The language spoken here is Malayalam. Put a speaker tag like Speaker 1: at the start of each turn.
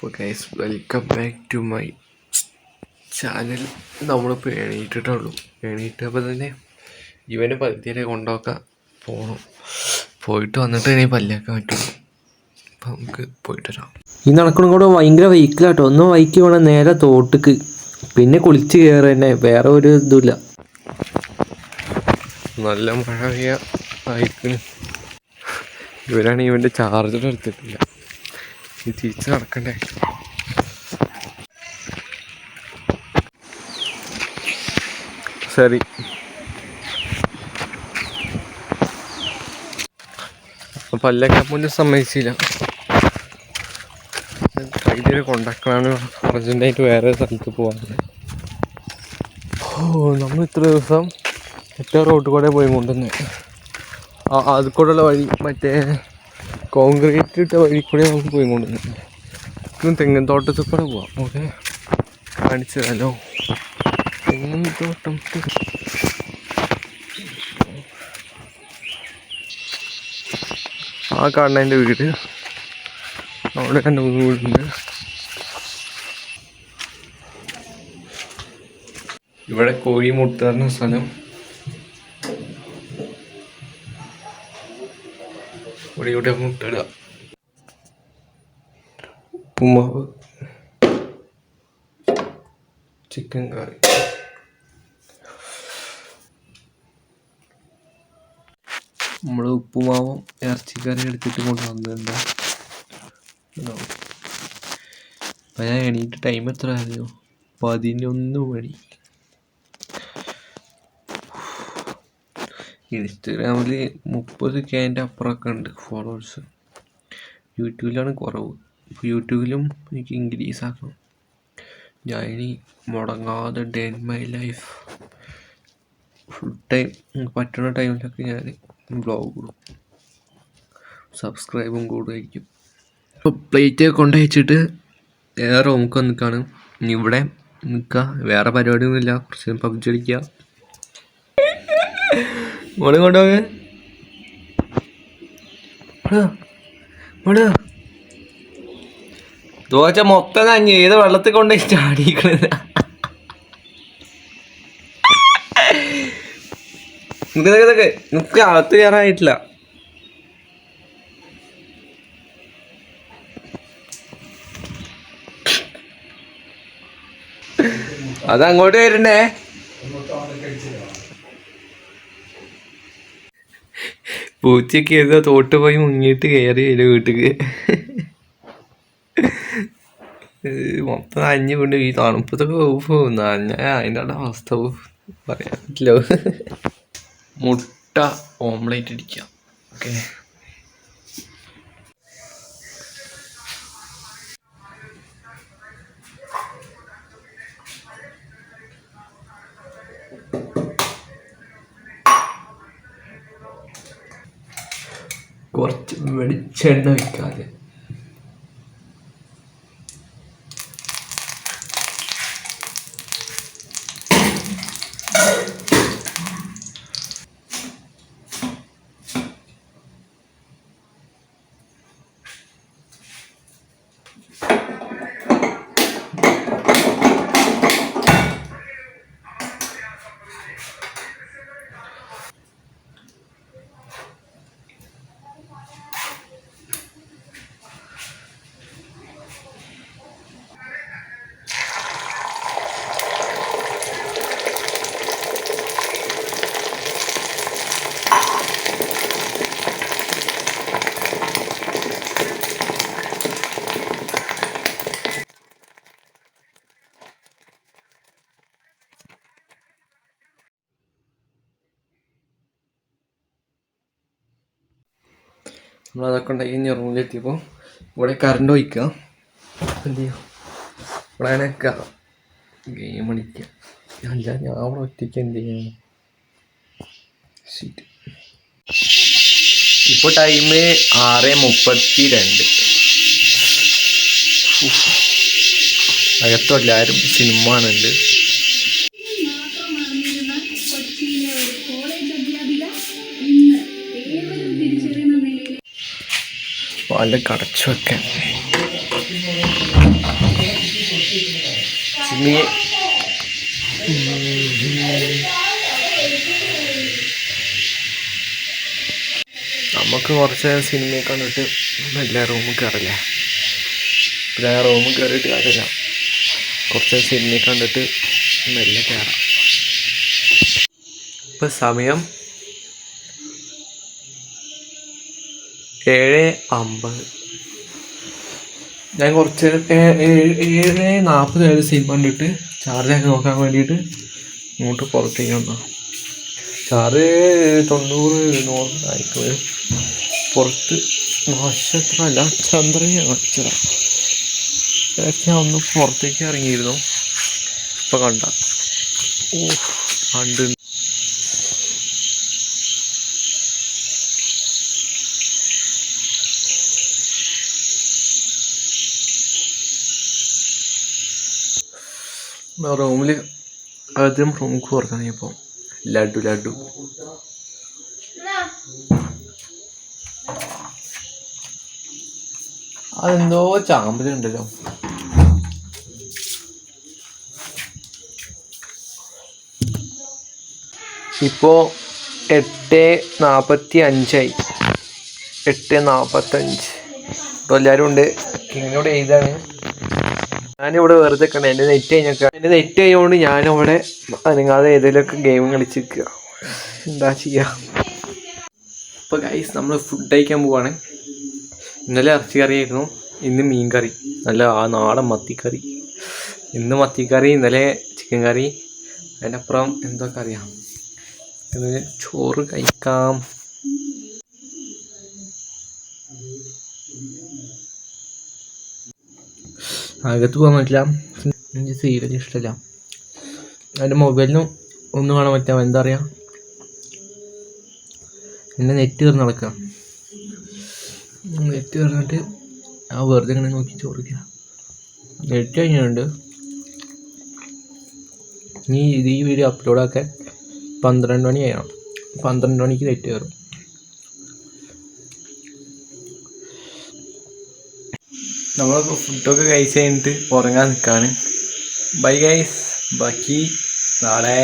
Speaker 1: അപ്പോൾ guys welcome back to my channel നമ്മളിപ്പോൾ എണീറ്റിട്ടുള്ളൂ എണീറ്റപ്പോൾ തന്നെ ഇവനെ പതിയെ കൊണ്ടുപോക്കാൻ പോകണം പോയിട്ട് വന്നിട്ട് ഇനി പല്ലിയാക്കാൻ പറ്റുള്ളൂ അപ്പം നമുക്ക് പോയിട്ട് വരാം.
Speaker 2: ഈ നടക്കണം കൂടെ ഭയങ്കര വൈക്കിലാട്ടോ ഒന്ന് വൈക്ക് വേണം നേരെ തോട്ടിക്ക്. പിന്നെ കുളിച്ച് കയറി തന്നെ വേറെ ഒരു ഇതുമില്ല.
Speaker 1: നല്ല മഴ പെയ്യ ബൈക്കിന് ഇവരാണ് ഇവന്റെ ചാർജർ എടുത്തിട്ടില്ല. തിരിച്ച് നടക്കണ്ടേ? ശരി. പല്ലൊക്കെ മുന്നേ സമ്മതിച്ചില്ല. കയ്യിൽ കൊണ്ടാക്കണമാണ് അർജന്റായിട്ട് വേറെ സ്ഥലത്ത് പോകാൻ ഓ നമ്മൾ ഇത്ര ദിവസം മറ്റേ റോഡ് കൂടെ പോയി കൊണ്ടുവന്ന്. ആ അത് കൂടെയുള്ള വഴി മറ്റേ കോൺക്രീറ്റ് ഇട്ട വഴി കൂടെ നമുക്ക് പോയി കൊണ്ടുവന്നു തെങ്ങൻ തെങ്ങിൻ തോട്ടത്തിൽ കൂടെ പോവാം. ഓക്കെ. കാണിച്ചു തരാലോ തെങ്ങിൻ തോട്ടം ആ കാണുന്നതിന്റെ വീട്. അവിടെ രണ്ട് മൂന്ന് വീടുണ്ട്. ഇവിടെ കോഴി മുട്ടുന്ന സ്ഥലം. ഇവിടെ ഇവിടെ മുട്ടിടുക ഉപ്പുമാവ് ചിക്കൻ കറി. നമ്മൾ ഉപ്പുമാവും ഇറച്ചിക്കറി എടുത്തിട്ട് കൊണ്ടുവന്നിട്ടുണ്ട്. അപ്പം ഞാൻ എണീറ്റ് ടൈം എത്ര ആയിരുന്നു പതിനൊന്ന് മണി. ഇൻസ്റ്റഗ്രാമിൽ മുപ്പത് കേന്റെ അപ്പുറമൊക്കെ ഉണ്ട് ഫോളോവേഴ്സ് യൂട്യൂബിലാണ് കുറവ്. യൂട്യൂബിലും എനിക്ക് ഇൻക്രീസ് ആക്കണം. ഞാൻ ഇനി മുടങ്ങാതെ day in my life full time പറ്റുന്ന ടൈമിലൊക്കെ ഞാൻ ബ്ലോഗ് ഇടും. സബ്സ്ക്രൈബും കൂടുമായിരിക്കും ഇപ്പോൾ പ്ലേറ്റ് കൊണ്ടയച്ചിട്ട് വേറെ റൂമിൽ വന്ന് നിൽക്കുകയാണ് ഇവിടെ നിൽക്കുക വേറെ പരിപാടിയൊന്നുമില്ല. കുറച്ച് പബ്ജി കളിക്കുക മോളെ കൊണ്ടുപോകെ ദോശ മൊത്തം നഞ്ഞ് ഏത് വെള്ളത്തിൽ കൊണ്ടുപോയി ചാടിക്കണത് നിക്ക് നിക്ക് നിക്ക്. നിക്ക് അകത്ത് കയറാനായിട്ടില്ല. അതങ്ങോട്ട് വരണ്ടേ? പൂച്ചയൊക്കെ ഏതോ തോട്ട് പോയി മുങ്ങിയിട്ട് കയറി അതിന്റെ വീട്ടിക്ക്. മൊത്തം അഞ്ഞു കൊണ്ട് ഈ തണുപ്പത്തൊക്കെ പോകുന്ന അതിന്റെ അവിടെ അവസ്ഥ പറയാൻ പറ്റില്ല. മുട്ട ഓംലേറ്റ് അടിക്കാം ഓക്കെ. കുറച്ച് വെളിച്ചെണ്ണ നമ്മളതൊക്കെ ഉണ്ടാക്കി കഴിഞ്ഞ് റൂമിലെത്തിയപ്പോൾ ഇവിടെ കറണ്ട് ഒഴിക്കുക. എന്ത് ചെയ്യുക ഇവിടെ നിൽക്കുക. ഗെയിം കളിക്കുക. അല്ല ഞാൻ അവിടെ ഒറ്റയ്ക്ക് എന്ത് ചെയ്യണം? ശരി ഇപ്പോൾ ടൈം ആറ് മുപ്പത്തി രണ്ട് അകത്തോട്ടില്ല ആരും സിനിമ കാണുന്നുണ്ട്. പാലിൽ കടച്ചു വെക്കാൻ. ചിമ്മിയെ നമുക്ക് കുറച്ച് സിനിമയെ കണ്ടിട്ട് എല്ലാ റൂമിൽ കയറില്ല പിന്നെ റൂമിൽ കയറിയിട്ട് കാര്യമില്ല. കുറച്ച് സിനിമയെ കണ്ടിട്ട് മെല്ലെ കയറാം ഇപ്പം സമയം ഏഴ് അമ്പത്. ഞാൻ കുറച്ച് ഏഴ് നാൽപ്പത് ഏഴ് സിനിമ കണ്ടിട്ട് ചാർജൊക്കെ നോക്കാൻ വേണ്ടിയിട്ട് ഇങ്ങോട്ട് പുറത്തേക്ക് വന്നു ചാർജ് തൊണ്ണൂറ് നൂറ് ആയിക്കോളും. പുറത്ത് നക്ഷത്രമല്ല ചന്ദ്രനെ നക്ഷത്രം. ഒന്ന് പുറത്തേക്ക് ഇറങ്ങിയിരുന്നു. ഇപ്പം കണ്ട. ഓ കണ്ട് റൂമിൽ ആദ്യം റൂമിൽ പുറത്തിറങ്ങിയപ്പോൾ ലഡു ലഡു. അതെന്തോ ചാമ്പലുണ്ടല്ലോ ഇപ്പോൾ എട്ട് നാൽപ്പത്തി അഞ്ചായി എട്ട് നാൽപ്പത്തഞ്ച് ഇപ്പോൾ എല്ലാവരും ഉണ്ട്. ഇങ്ങനോട് എഴുതാണ്. ഞാനിവിടെ വെറുതെ കണ്ട എന്റെ നെറ്റ് കഴിഞ്ഞൊക്കെ. എന്റെ നെറ്റ് കഴിഞ്ഞുകൊണ്ട് ഞാനവിടെ അനങ്ങാതെ ഏതെങ്കിലുമൊക്കെ ഗെയിം കളിച്ചിരിക്കുക എന്താ ചെയ്യുക ഇപ്പോൾ ഗൈസ് നമ്മൾ ഫുഡ് കഴിക്കാൻ പോവാണ്. ഇന്നലെ ഇറച്ചി കറിയായിരുന്നു. ഇന്ന് മീൻ കറി. നല്ല ആ നാടൻ മത്തിക്കറി. ഇന്ന് മത്തിക്കറി ഇന്നലെ ചിക്കൻ കറി. അതിനപ്പുറം എന്തൊക്കെ അറിയാം ചോറ് കഴിക്കാം. അകത്ത് പോകാൻ പറ്റില്ല. എനിക്ക് സീരിയൽ ഇഷ്ടമില്ല എന്റെ മൊബൈലിനും ഒന്നും കാണാൻ പറ്റാം എന്താ പറയുക എന്റെ നെറ്റ് കയറി നടക്കുക നെറ്റ് കയറിഞ്ഞിട്ട് ആ വെറുതെ ഇങ്ങനെ നോക്കി ചോദിക്കുക നെറ്റ് കഴിഞ്ഞുണ്ട് ഇനി ഈ വീഡിയോ അപ്ലോഡാക്കാൻ പന്ത്രണ്ട് മണി ചെയ്യണം പന്ത്രണ്ട് മണിക്ക് നെറ്റ് കയറും നമ്മളിപ്പോൾ ഫുഡൊക്കെ കഴിച്ച് കഴിഞ്ഞിട്ട് ഉറങ്ങാൻ നിൽക്കുകയാണ് ബൈ ഗൈസ് ബാക്കി നാളെ.